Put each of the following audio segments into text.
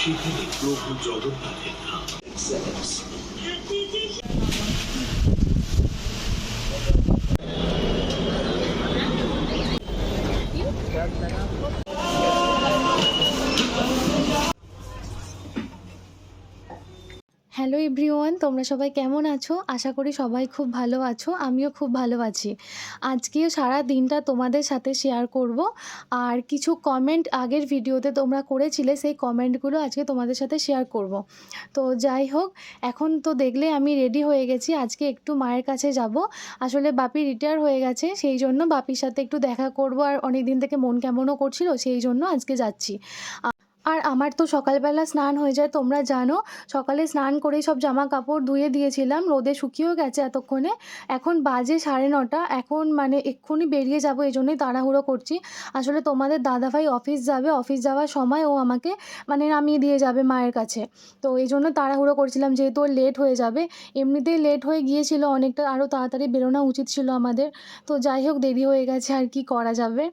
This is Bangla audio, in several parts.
সেখানে প্রভু জগন্নাথের ধাম এভরিওয়ান তোমরা সবাই কেমন আছো? আশা করি সবাই খুব ভালো আছো, আমিও খুব ভালো আছি। আজকেও সারা দিনটা তোমাদের সাথে শেয়ার করব। আর কিছু কমেন্ট আগের ভিডিওতে তোমরা করেছিলে, সেই কমেন্টগুলো আজকে তোমাদের সাথে শেয়ার করব। তো যাই হোক, এখন তো দেখলে আমি রেডি হয়ে গেছি, আজকে একটু মায়ের কাছে যাব। আসলে বাপি রিটায়ার হয়ে গেছে, সেই জন্য বাপির সাথে একটু দেখা করব। আর অনেক দিন থেকে মন কেমনও করছিল, সেই জন্য আজকে যাচ্ছি। আর আমার তো সকালবেলা স্নান হয়ে যায়, তোমরা জানো। সকালে স্নান করেই সব জামা কাপড় ধুয়ে দিয়েছিলাম, রোদে শুকিয়েও গেছে এতক্ষণে। এখন বাজে সাড়ে নটা, এখন মানে এক্ষুনি বেরিয়ে যাব, এই জন্যই তাড়াহুড়ো করছি। আসলে তোমাদের দাদাভাই অফিস যাবে, অফিস যাওয়ার সময় ও আমাকে মানে নামিয়ে দিয়ে যাবে মায়ের কাছে। তো এই জন্য তাড়াহুড়ো করছিলাম, যেহেতু ওর লেট হয়ে যাবে। এমনিতেই লেট হয়ে গিয়েছিল অনেকটা আরও তাড়াতাড়ি বেরোনো উচিত ছিল আমাদের। তো যাই হোক, দেরি হয়ে গেছে, আর কি করা যাবে?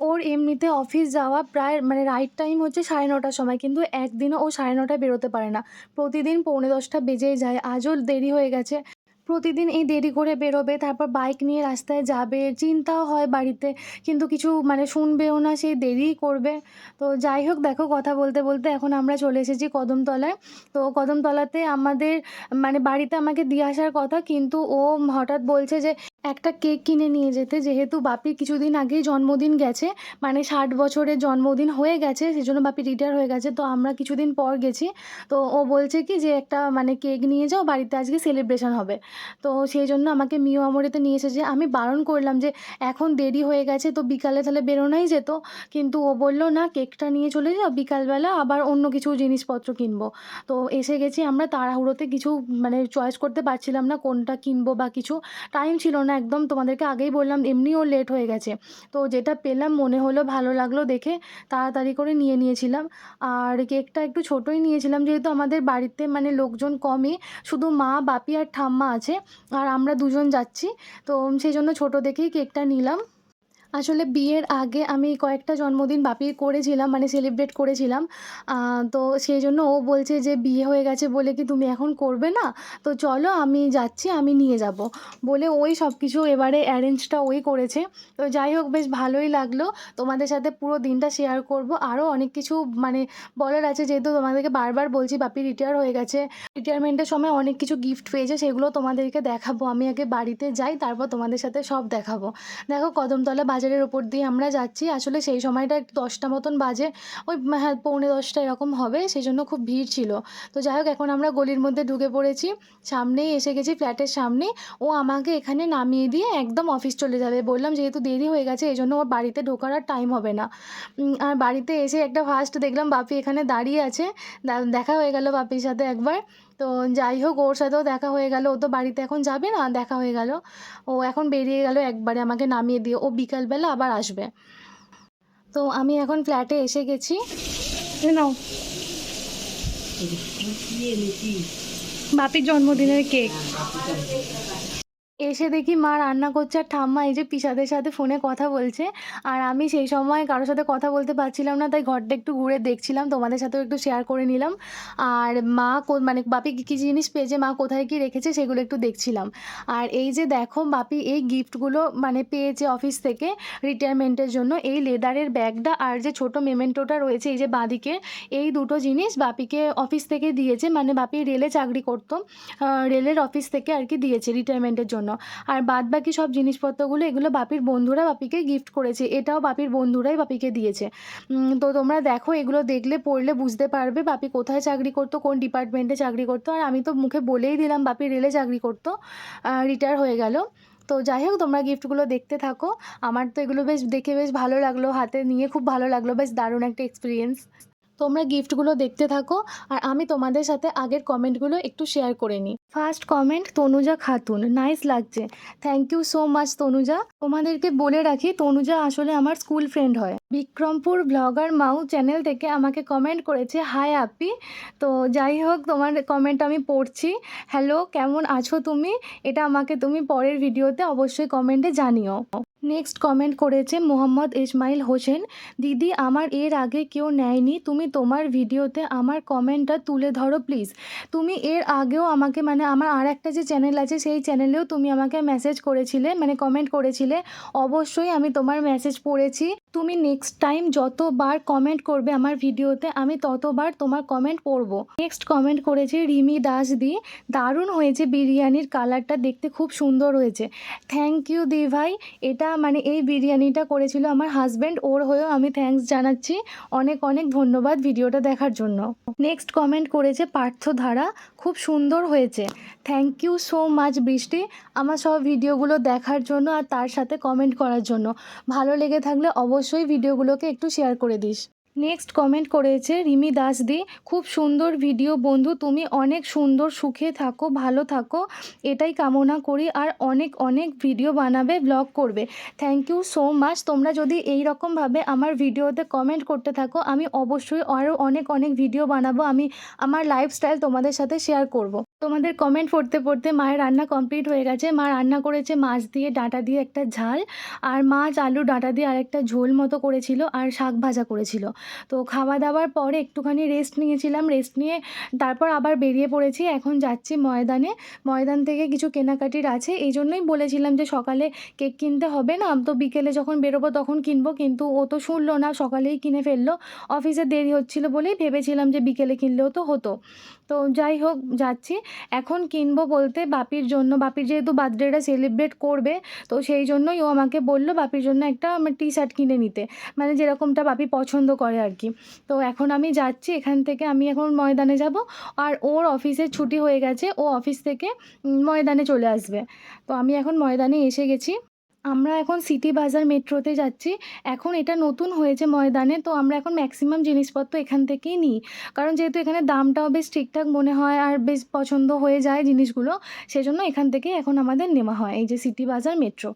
ওর এমনিতে অফিস যাওয়া প্রায় মানে রাইট টাইম হচ্ছে সাড়ে নটার সময়। কিন্তু একদিনও ও সাড়ে নটায় বেরোতে পারে না। প্রতিদিন পৌনে দশটা বেজেই যায়। আজও দেরি হয়ে গেছে। প্রতিদিন এই দেরি করে বেরোবে, তারপর বাইক নিয়ে রাস্তায় যাবে, চিন্তাও হয় বাড়িতে। কিন্তু কিছু মানে শুনবেও না সেই দেরিই করবে। তো যাই হোক, দেখো কথা বলতে বলতে এখন আমরা চলে এসেছি কদমতলায়। তো কদমতলাতে আমাদের মানে বাড়িতে আমাকে দিয়ে আসার কথা, কিন্তু ও হঠাৎ বলছে যে একটা কেক কিনে নিয়ে যেতে। যেহেতু বাপির কিছুদিন আগেই জন্মদিন গেছে মানে ষাট বছরের জন্মদিন হয়ে গেছে সেই জন্য বাপি রিটায়ার হয়ে গেছে, তো আমরা কিছুদিন পর গেছি। তো ও বলছে কি যে, একটা মানে কেক নিয়ে যাও, বাড়িতে আজকে সেলিব্রেশন হবে। তো সেই জন্য আমাকে মিও আমরিতে নিয়ে এসেছে। আমি বারণ করলাম যে, এখন দেরি হয়ে গেছে, তো বিকালে তাহলে বেরোনোই যেত। কিন্তু ও বলল, না, কেকটা নিয়ে চলে যাও, বিকালবেলা আবার অন্য কিছু জিনিসপত্র কিনবো। তো এসে গেছি আমরা তাড়াহুড়োতে, কিছু মানে চয়েস করতে পারছিলাম না, কোনটা কিনবো বা কিছু। টাইম ছিল না একদম তোমাদেরকে আগেই বললাম, এমনিও লেট হয়ে গেছে। তো যেটা পেলাম, মনে হলো ভালো লাগল দেখে তাড়াতাড়ি করে নিয়ে নিয়েছিলাম। আর কেকটা একটু ছোটোই নিয়েছিলাম, যেহেতু আমাদের বাড়িতে মানে লোকজন কমই, শুধু মা, বাপি আর ঠাম্মা আছে। আর আমরা দুজন যাচ্ছি, তো সেই জন্য ছোটো দেখেই কেকটা নিলাম। আসলে বিয়ের আগে আমি কয়েকটা জন্মদিন বাপির করেছিলাম মানে সেলিব্রেট করেছিলাম। তো সেই জন্য ও বলছে যে, বিয়ে হয়ে গেছে বলে কি তুমি এখন করবে না? তো চলো আমি যাচ্ছি, আমি নিয়ে যাব। বলে ওই সব কিছু এবারে অ্যারেঞ্জটা ওই করেছে। তো যাই হোক, বেশ ভালোই লাগল। তোমাদের সাথে পুরো দিনটা শেয়ার করব। আরও অনেক কিছু মানে বলার আছে, যেহেতু তোমাদেরকে বারবার বলছি, বাপি রিটায়ার হয়ে গেছে। রিটায়ারমেন্টের সময় অনেক কিছু গিফট পেয়েছে, সেগুলো তোমাদেরকে দেখাবো। আমি আগে বাড়িতে যাই, তারপর তোমাদের সাথে সব দেখাবো। দেখো, কদমতলা বাজারের ওপর দিয়ে আমরা যাচ্ছি। আসলে সেই সময়টা দশটা মতন বাজে। ওই হ্যাঁ পৌনে দশটা এরকম হবে। সেই জন্য খুব ভিড় ছিল। তো যাই হোক, এখন আমরা গলির মধ্যে ঢুকে পড়েছি। সামনেই এসে গেছি ফ্ল্যাটের সামনে ও আমাকে এখানে নামিয়ে দিয়ে একদম অফিস চলে যাবে। বললাম, যেহেতু দেরি হয়ে গেছে এই জন্য ওর বাড়িতে ঢোকার আর টাইম হবে না। আর বাড়িতে এসে একটা ফার্স্ট দেখলাম, বাপি এখানে দাঁড়িয়ে আছে। দেখা হয়ে গেল বাপির সাথে একবার। তো যাই হোক ওর সাথেও দেখা হয়ে গেল। ও তো বাড়িতে এখন যাবে না দেখা হয়ে গেল। ও এখন বেরিয়ে গেল একবারে আমাকে নামিয়ে দিয়ে। ও বিকালবেলা আবার আসবে। তো আমি এখন ফ্ল্যাটে এসে গেছি। নাও। বাপির জন্মদিনের কেক। এসে দেখি মা রান্না করছে আর ঠাম্মা এই যে পিসাদের সাথে ফোনে কথা বলছে। আর আমি সেই সময় কারোর সাথে কথা বলতে পারছিলাম না, তাই ঘরটা একটু ঘুরে দেখছিলাম, তোমাদের সাথেও একটু শেয়ার করে নিলাম। আর মা মানে বাপি কী কী জিনিস পেয়েছে, মা কোথায় কী রেখেছে সেগুলো একটু দেখছিলাম। আর এই যে দেখো বাপি এই গিফটগুলো মানে পেয়েছে অফিস থেকে রিটায়ারমেন্টের জন্য, এই লেদারের ব্যাগটা আর যে ছোট মেমেন্টোটা রয়েছে, এই যে বাঁদিকে, এই দুটো জিনিস বাপিকে অফিস থেকে দিয়েছে মানে বাপি রেলে চাকরি করতো রেলের অফিস থেকে আর কি দিয়েছে রিটায়ারমেন্টের জন্য। আর বাদ বাকি সব জিনিসপত্রগুলো এগুলো বাপির বন্ধুরা বাপিকে গিফট করেছে। এটাও বাপির বন্ধুরাই বাপিকে দিয়েছে। তো তোমরা দেখো, এগুলো দেখলে, পড়লে বুঝতে পারবে বাপি কোথায় চাকরি করতো, কোন ডিপার্টমেন্টে চাকরি করতো। আর আমি তো মুখে বলেই দিলাম, বাপি রেলে চাকরি করতো রিটায়ার হয়ে গেল। তো যাই হোক, তোমরা গিফটগুলো দেখতে থাকো। আমার তো এগুলো বেশ, দেখে বেশ ভালো লাগল। হাতে নিয়ে খুব ভালো লাগল। বেশ দারুণ একটা এক্সপিরিয়েন্স তোমরা গিফটগুলো দেখতে থাকো আর আমি তোমাদের সাথে আগের কমেন্টগুলো একটু শেয়ার করে নিই। First comment Tanuja Khatun. Nice লাগছে। Thank you so much Tanuja. তোমাদেরকে বলে রাখি, তনুজা আসলে আমার স্কুল ফ্রেন্ড হয়। বিক্রমপুর ব্লগার মাউ চ্যানেল থেকে আমাকে কমেন্ট করেছে হাই আপি। তো যাই হোক, তোমার কমেন্ট আমি পড়ছি। হ্যালো কেমন আছো তুমি? এটা আমাকে তুমি পরের ভিডিওতে অবশ্যই কমেন্টে জানিও। নেক্সট কমেন্ট করেছে মোহাম্মদ ইসমাইল হোসেন, দিদি, আমার এর আগে কেউ নেয়নি, তুমি তোমার ভিডিওতে আমার কমেন্টটা তুলে ধরো প্লিজ তুমি এর আগেও আমাকে মানে আমার আর একটা যে চ্যানেল আছে, সেই চ্যানেলেও তুমি আমাকে মেসেজ করেছিলে মানে কমেন্ট করেছিলে। অবশ্যই আমি তোমার মেসেজ পড়েছি। তুমি নেক্সট টাইম যতবার কমেন্ট করবে আমার ভিডিওতে আমি ততবার তোমার কমেন্ট পড়ব। নেক্সট কমেন্ট করেছে রিমি দাস দি দারুণ হয়েছে বিরিয়ানির কালারটা দেখতে খুব সুন্দর হয়েছে। থ্যাংক ইউ দি ভাই, এটা মানে এই বিরিয়ানিটা করেছিল আমার হাজব্যান্ড ওর হয়েও আমি থ্যাঙ্কস জানাচ্ছি। অনেক অনেক ধন্যবাদ ভিডিওটা দেখার জন্য। নেক্সট কমেন্ট করেছে পার্থধারা, খুব সুন্দর হয়েছে। থ্যাংক ইউ সো মাচ বৃষ্টি, আমার সব ভিডিওগুলো দেখার জন্য আর তার সাথে কমেন্ট করার জন্য। ভালো লেগে থাকলে অবশ্যই ভিডিওগুলোকে একটু শেয়ার করে দিস নেক্সট কমেন্ট করেছে রিমি দাস দি খুব সুন্দর ভিডিও বন্ধু, তুমি অনেক সুন্দর, সুখে থাকো, ভালো থাকো, এটাই কামনা করি, আর অনেক অনেক ভিডিও বানাবে ব্লগ করবে থ্যাংক ইউ সো মাচ তোমরা যদি এই রকমভাবে আমার ভিডিওতে কমেন্ট করতে থাকো, আমি অবশ্যই আরও অনেক অনেক ভিডিও বানাবো, আমি আমার লাইফস্টাইল তোমাদের সাথে শেয়ার করব। তোমাদের কমেন্ট পড়তে পড়তে মায়ের রান্না কমপ্লিট হয়ে গেছে। মা রান্না করেছে মাছ দিয়ে, ডাঁটা দিয়ে একটা ঝাল আর মাছ, আলু, ডাঁটা দিয়ে আরেকটা ঝোল মতো করেছিল আর শাক ভাজা করেছিল। তো খাওয়া দাওয়ার পরে একটুখানি রেস্ট নিয়েছিলাম। রেস্ট নিয়ে তারপর আবার বেরিয়ে পড়েছি। এখন যাচ্ছি ময়দানে। ময়দান থেকে কিছু কেনাকাটির আছে। এই জন্যই বলেছিলাম যে সকালে কেক কিনতে হবে না। তো বিকেলে যখন বেরোবো তখন কিনবো। কিন্তু ও তো শুনলো না, সকালেই কিনে ফেলল। অফিসে দেরি হচ্ছিল বলেই ভেবেছিলাম যে বিকেলে কিনলেও তো হতো। তো যাই হোক, যাচ্ছি। এখন কিনবো বলতে বাপির জন্য, বাপির যেহেতু বার্থডেটা সেলিব্রেট করবে, তো সেই জন্যই ও আমাকে বলল বাপির জন্য একটা আমার টি শার্ট কিনে নিতে। মানে যেরকমটা বাপি পছন্দ করে আর কি। তো এখন আমি যাচ্ছি, এখান থেকে আমি এখন ময়দানে যাব, আর ওর অফিসের ছুটি হয়ে গেছে, ও অফিস থেকে ময়দানে চলে আসবে। তো আমি এখন ময়দানে এসে গেছি। আমরা এখন সিটি বাজার মেট্রোতে যাচ্ছি। এখন এটা নতুন হয়েছে ময়দানে, তো আমরা এখন ম্যাক্সিমাম জিনিসপত্র এখান থেকেই নিই। কারণ যেহেতু এখানে দামটাও বেশ ঠিকঠাক মনে হয় আর বেশ পছন্দ হয়ে যায় জিনিসগুলো, সেজন্য এখান থেকে এখন আমাদের নেওয়া হয়, এই যে সিটি বাজার মেট্রো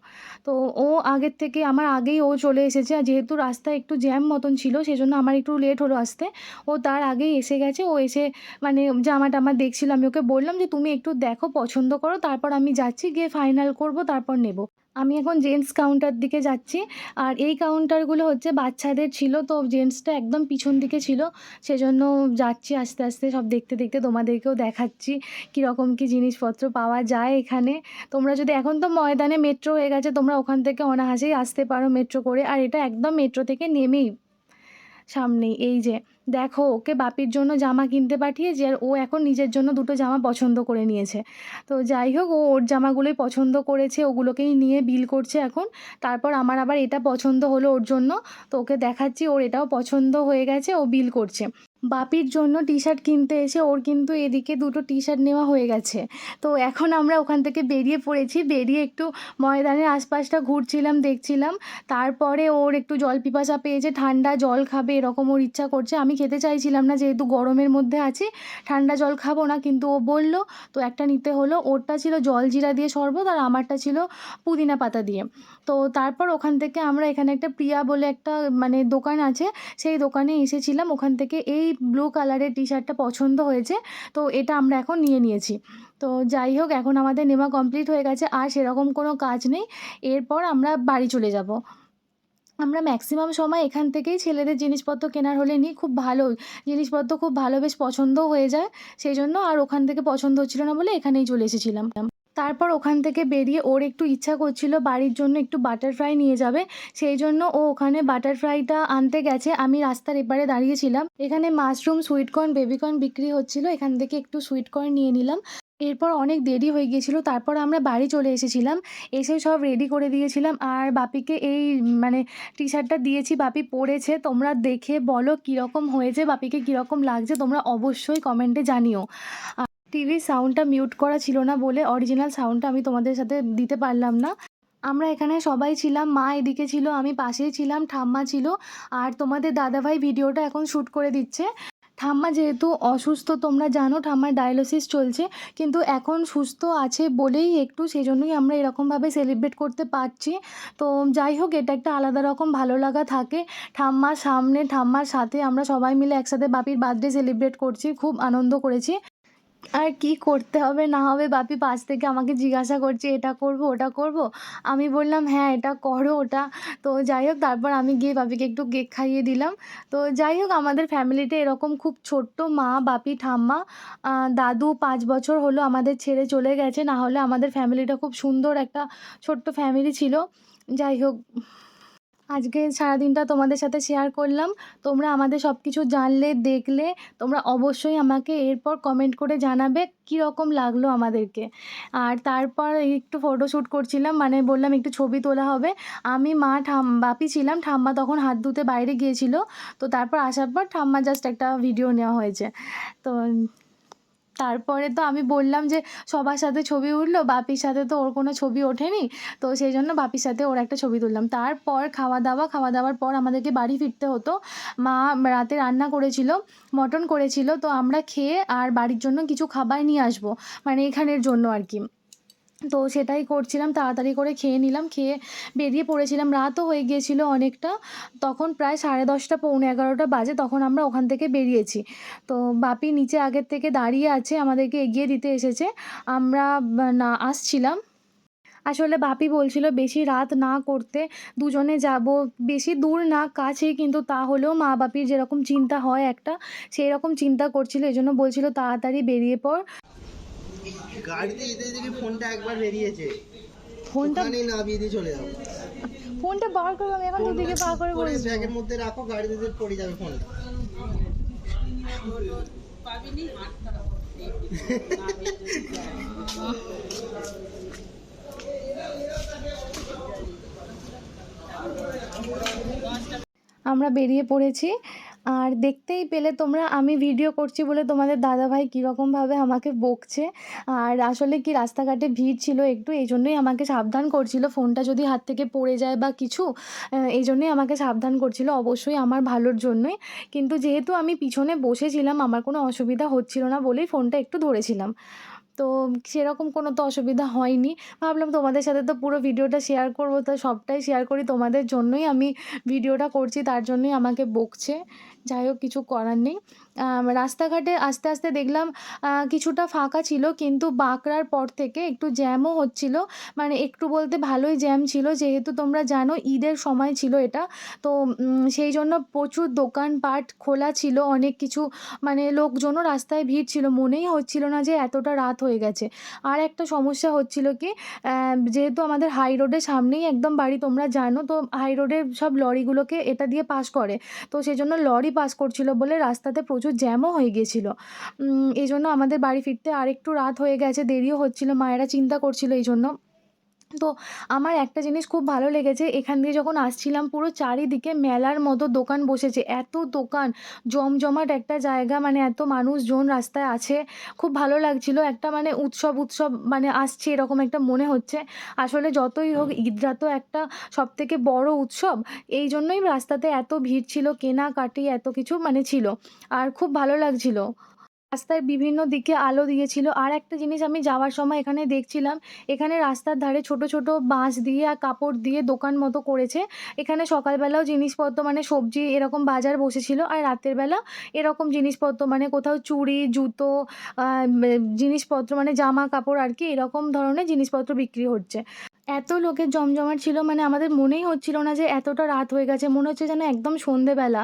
তো ও আগের থেকে, আমার আগেই ও চলে এসেছে, আর যেহেতু রাস্তায় একটু জ্যাম মতন ছিল, সেজন্য আমার একটু লেট হলো আসতে। ও তার আগেই এসে গেছে, ও এসে মানে জামা টামা দেখছিল, আমি ওকে বললাম যে, তুমি একটু দেখো, পছন্দ করো, তারপর আমি যাচ্ছি, গিয়ে ফাইনাল করব, তারপর নেব। আমি এখন জেন্টস কাউন্টার দিকে যাচ্ছি। আর এই কাউন্টারগুলো হচ্ছে বাচ্চাদের ছিল, তো জেন্টসটা একদম পিছন দিকে ছিল। সেজন্য যাচ্ছি আস্তে আস্তে সব দেখতে দেখতে তোমাদেরকেও দেখাচ্ছি কীরকম কী জিনিসপত্র পাওয়া যায় এখানে। তোমরা যদি এখন তো ময়দানে মেট্রো হয়ে গেছে, তোমরা ওখান থেকে অনাহাসেই আসতে পারো মেট্রো করে। আর এটা একদম মেট্রো থেকে নেমেই সামনেই, এই যে। দেখো, ওকে বাপির জন্য জামা কিনতে পাঠিয়েছি আর ও এখন নিজের জন্য দুটো জামা পছন্দ করে নিয়েছে। তো যাই হোক, ও ওর জামাগুলোই পছন্দ করেছে, ওগুলোকেই নিয়ে বিল করছে এখন। তারপর আমার আবার এটা পছন্দ হলো ওর জন্য। তো ওকে দেখাচ্ছি, ওর এটাও পছন্দ হয়ে গেছে, ও বিল করছে। বাপির জন্য টি শার্ট কিনতে এসে ওর কিন্তু এদিকে দুটো টি শার্ট নেওয়া হয়ে গেছে। তো এখন আমরা ওখান থেকে বেরিয়ে পড়েছি। বেরিয়ে একটু ময়দানের আশপাশটা ঘুরছিলাম, দেখছিলাম। তারপরে ওর একটু জল পিপাসা পেয়েছে। ঠান্ডা জল খাবে এরকম ওর ইচ্ছা করছে। আমি খেতে চাইছিলাম না, যেহেতু গরমের মধ্যে আছি, ঠান্ডা জল খাব না। কিন্তু ও বলল, তো একটা নিতে হলো। ওরটা ছিল জল জিরা দিয়ে শরবত আর আমারটা ছিল পুদিনা পাতা দিয়ে। তো তারপর ওখান থেকে আমরা এখানে একটা প্রিয়া বলে একটা মানে দোকান আছে। সেই দোকানে এসেছিলাম। ওখান থেকে এই ব্লু কালারের টি শার্টটা পছন্দ হয়েছে। তো এটা আমরা এখন নিয়ে নিয়েছি। তো যাই হোক, এখন আমাদের নেওয়া কমপ্লিট হয়ে গেছে, আর সেরকম কোনো কাজ নেই। এরপর আমরা বাড়ি চলে যাব। আমরা ম্যাক্সিমাম সময় এখান থেকেই ছেলেদের জিনিসপত্র কেনার হলে নিই। খুব ভালো জিনিসপত্র খুব ভালো, বেশ পছন্দও হয়ে যায়। সেই জন্য আর ওখান থেকে পছন্দ হচ্ছিল না বলে এখানেই চলে এসেছিলাম। তারপর ওখান থেকে বেরিয়ে ওর একটু ইচ্ছা করছিল বাড়ির জন্য একটু বাটার ফ্রাই নিয়ে যাবে। সেই জন্য ও ওখানে বাটার ফ্রাইটা আনতে গেছে। আমি রাস্তার এপারে দাঁড়িয়েছিলাম। এখানে মাশরুম সুইটকর্ন বেবিকর্ন বিক্রি হচ্ছিল। এখান থেকে একটু সুইটকর্ন নিয়ে নিলাম। এরপর অনেক দেরি হয়ে গিয়েছিল। তারপর আমরা বাড়ি চলে এসেছিলাম। এসে সব রেডি করে দিয়েছিলাম। আর বাপিকে এই মানে টি শার্টটা দিয়েছি। বাপি পরেছে তোমরা দেখে বলো কীরকম হয়েছে। বাপিকে কীরকম লাগছে তোমরা অবশ্যই কমেন্টে জানিও। টিভির সাউন্ডটা মিউট করা ছিল না বলে অরিজিনাল সাউন্ডটা আমি তোমাদের সাথে দিতে পারলাম না। আমরা এখানে সবাই ছিলাম, মা এদিকে ছিল, আমি পাশেই ছিলাম, ঠাম্মা ছিল আর তোমাদের দাদাভাই ভিডিওটা এখন শ্যুট করে দিচ্ছে। ঠাম্মা যেহেতু অসুস্থ, তোমরা জানো ঠাম্মার ডায়ালিসিস চলছে, কিন্তু এখন সুস্থ আছে বলেই একটু সেই জন্যই আমরা এরকমভাবে সেলিব্রেট করতে পারছি। তো যাই হোক, এটা একটা আলাদা রকম ভালো লাগা থাকে। ঠাম্মার সামনে, ঠাম্মার সাথে আমরা সবাই মিলে একসাথে বাপির বার্থডে সেলিব্রেট করছি, খুব আনন্দ করেছি। আর কি করতে হবে? না হবে বাপি পাশ থেকে আমাকে জিজ্ঞাসা করছে, এটা করব, ওটা করব। আমি বললাম হ্যাঁ এটা করো ওটা। তো যাই হোক, তারপর আমি গিয়ে বাপিকে একটু কেক খাইয়ে দিলাম। তো যাই হোক, আমাদের ফ্যামিলিতে এরকম খুব ছোট্ট মা, বাপি, ঠাম্মা দাদু পাঁচ বছর হলো আমাদের ছেড়ে চলে গেছে। না হলে আমাদের ফ্যামিলিটা খুব সুন্দর একটা ছোট্ট ফ্যামিলি ছিল। যাই হোক আজকে সারাদিনটা তোমাদের সাথে শেয়ার করলাম। তোমরা আমাদের সব কিছু জানলে, দেখলে, তোমরা অবশ্যই আমাকে এরপর কমেন্ট করে জানাবে কী রকম লাগল আমাদেরকে। আর তারপর একটু ফটোশ্যুট করছিলাম মানে বললাম একটু ছবি তোলা হবে। আমি, মা ঠাম বাপি ছিলাম, ঠাম্মা তখন হাত ধুতে বাইরে গিয়েছিল। তো তারপর আসার পর ঠাম্মা জাস্ট একটা ভিডিও নেওয়া হয়েছে। তো তারপরে তো আমি বললাম যে সবার সাথে ছবি উঠল, বাপির সাথে তো ওর কোনো ছবি ওঠেনি। তো সেই জন্য বাপির সাথে ওর একটা ছবি তুললাম। তারপর খাওয়া দাওয়া খাওয়া দাওয়ার পর আমাদেরকে বাড়ি ফিরতে হতো। মা রাতে রান্না করেছিল, মটন করেছিল। তো আমরা খেয়ে আর বাড়ির জন্য কিছু খাবার নিয়ে আসব মানে এখানের জন্য আর কি। তো সেটাই করছিলাম, তাড়াতাড়ি করে খেয়ে নিলাম, খেয়ে বেরিয়ে পড়েছিলাম। রাতও হয়ে গিয়েছিল অনেকটা, তখন প্রায় সাড়ে দশটা, পৌনে এগারোটা বাজে, তখন আমরা ওখান থেকে বেরিয়েছি। তো বাপি নিচে আগের থেকে দাঁড়িয়ে আছে, আমাদেরকে এগিয়ে দিতে এসেছে। আমরা না, আসছিলাম। আসলে বাপি বলছিল বেশি রাত না করতে দুজনে যাব, বেশি দূর না কাছেই কিন্তু তা হলেও মা বাপির যেরকম চিন্তা হয় একটা, সেই রকম চিন্তা করছিল এই জন্য বলছিল তাড়াতাড়ি বেরিয়ে পড়। গাড়িতে যেতে দেখি ফোনটা একবার বেরিয়েছে। ফোনটা ওখানেই নামিয়ে দিয়ে চলে যাব। ফোনটা বার করব আমি এখন দুদিকে পা করে করে বসবো ব্যাগের মধ্যে রাখো গাড়িতে যে পড়ে যাবে ফোনটা। আমরা বেরিয়ে পড়েছি। আর দেখতেই পেলে তোমরা, আমি ভিডিও করছি বলে তোমাদের দাদাভাই কীরকমভাবে আমাকে বকছে। আর আসলে কি, রাস্তাঘাটে ভিড় ছিল একটু, এই জন্যই আমাকে সাবধান করছিল। ফোনটা যদি হাত থেকে পড়ে যায় বা কিছু এই জন্যই আমাকে সাবধান করছিল। অবশ্যই আমার ভালোর জন্যই। কিন্তু যেহেতু আমি পিছনে বসেছিলাম, আমার কোনো অসুবিধা হচ্ছিল না বলেই ফোনটা একটু ধরেছিলাম। তো সেরকম কোনো তো অসুবিধা হয়নি। ভাবলাম তোমাদের সাথে তো পুরো ভিডিওটা শেয়ার করব, তো সবটাই শেয়ার করি। তোমাদের জন্যই আমি ভিডিওটা করছি, তার জন্যই আমাকে বকছে। যাই হোক, কিছু করার নেই। রাস্তাঘাটে আস্তে আস্তে দেখলাম কিছুটা ফাঁকা ছিল, কিন্তু বাঁকড়ার পর থেকে একটু জ্যামও হচ্ছিল। মানে একটু বলতে ভালোই জ্যাম ছিল, যেহেতু তোমরা জানো ঈদের সময় ছিল এটা। তো সেই জন্য প্রচুর দোকানপাট খোলা ছিল, অনেক কিছু মানে লোকজনও রাস্তায় ভিড় ছিল। মনেই হচ্ছিল না যে এতটা রাত হয়ে গেছে। আর একটা সমস্যা হচ্ছিল কি যেহেতু আমাদের হাই রোডের সামনেই একদম বাড়ি তোমরা জানো, তো হাই রোডের সব লরিগুলোকে এটা দিয়ে পাস করে। তো সেই জন্য লরি পাস করছিল বলে রাস্তাতে প্রচুর জ্যামও হয়ে গিয়েছিল এই জন্য আমাদের বাড়ি ফিরতে আরেকটু রাত হয়ে গেছে, দেরিও হচ্ছিল, মায়েরা চিন্তা করছিল এই জন্য। তো আমার একটা জিনিস খুব ভালো লেগেছে এখান দিয়ে যখন আসছিলাম পুরো চারিদিকে মেলার মতো দোকান বসেছে এত দোকান জমজমাট একটা জায়গা মানে এত মানুষজন রাস্তায় আছে খুব ভালো লাগছিল একটা মানে উৎসব উৎসব মানে আসছে এরকম একটা মনে হচ্ছে আসলে যতই হোক ঈদরা তো একটা সব থেকে বড় উৎসব এই জন্যই রাস্তাতে এত ভিড় ছিল কেনাকাটি এত কিছু মানে ছিল আর খুব ভালো লাগছিল। রাস্তার বিভিন্ন দিকে আলো দিয়েছিল। আর একটা জিনিস আমি যাওয়ার সময় এখানে দেখছিলাম, এখানে রাস্তার ধারে ছোট ছোট বাঁশ দিয়ে আর কাপড় দিয়ে দোকান মতো করেছে। এখানে সকালবেলাও জিনিসপত্র মানে সবজি এরকম বাজার বসেছিল আর রাতের বেলা এরকম জিনিসপত্র মানে কোথাও চুড়ি, জুতো জিনিসপত্র মানে জামা কাপড় আর কি এরকম ধরনের জিনিসপত্র বিক্রি হচ্ছে। এত লোকের জমজমাট ছিল মানে আমাদের মনেই হচ্ছিল না যে এতটা রাত হয়ে গেছে। মনে হচ্ছে যেন একদম সন্ধেবেলা।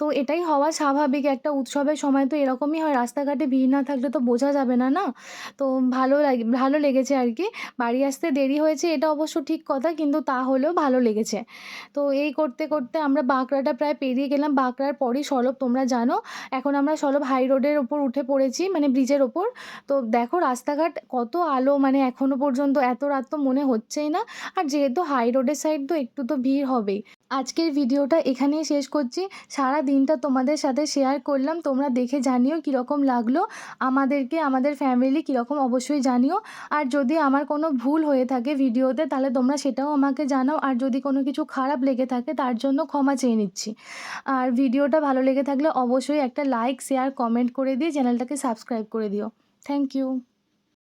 তো এটাই হওয়া স্বাভাবিক। একটা উৎসবের সময় তো এরকমই হয়। রাস্তাঘাটে ভিড় না থাকলে তো বোঝা যাবে না না? তো ভালো লাগে, ভালো লেগেছে আর কি। বাড়ি আসতে দেরি হয়েছে, এটা অবশ্য ঠিক কথা, কিন্তু তা হলেও ভালো লেগেছে। তো এই করতে করতে আমরা বাঁকড়াটা প্রায় পেরিয়ে গেলাম। বাঁকড়ার পরই সলভ তোমরা জানো। এখন আমরা সলভ হাই রোডের ওপর উঠে পড়েছি মানে ব্রিজের ওপর। তো দেখো রাস্তাঘাট কত আলো মানে এখনও পর্যন্ত এত রাত তো মনে হচ্ছেই না। আর যেহেতু হাই রোডের সাইড তো একটু তো ভিড় হবেই। আজকের ভিডিওটা এখানেই শেষ করছি। সারা দিনটা তোমাদের সাথে শেয়ার করলাম। তোমরা দেখে জানিও কীরকম লাগল। আমাদেরকে, আমাদের ফ্যামিলি কীরকম অবশ্যই জানিও। আর যদি আমার কোনো ভুল হয়ে থাকে ভিডিওতে, তাহলে তোমরা সেটাও আমাকে জানাও। আর যদি কোনো কিছু খারাপ লেগে থাকে, তার জন্য ক্ষমা চেয়ে নিচ্ছি। আর ভিডিওটা ভালো লেগে থাকলে অবশ্যই একটা লাইক শেয়ার কমেন্ট করে দিয়ে চ্যানেলটাকে সাবস্ক্রাইব করে দিও। Thank you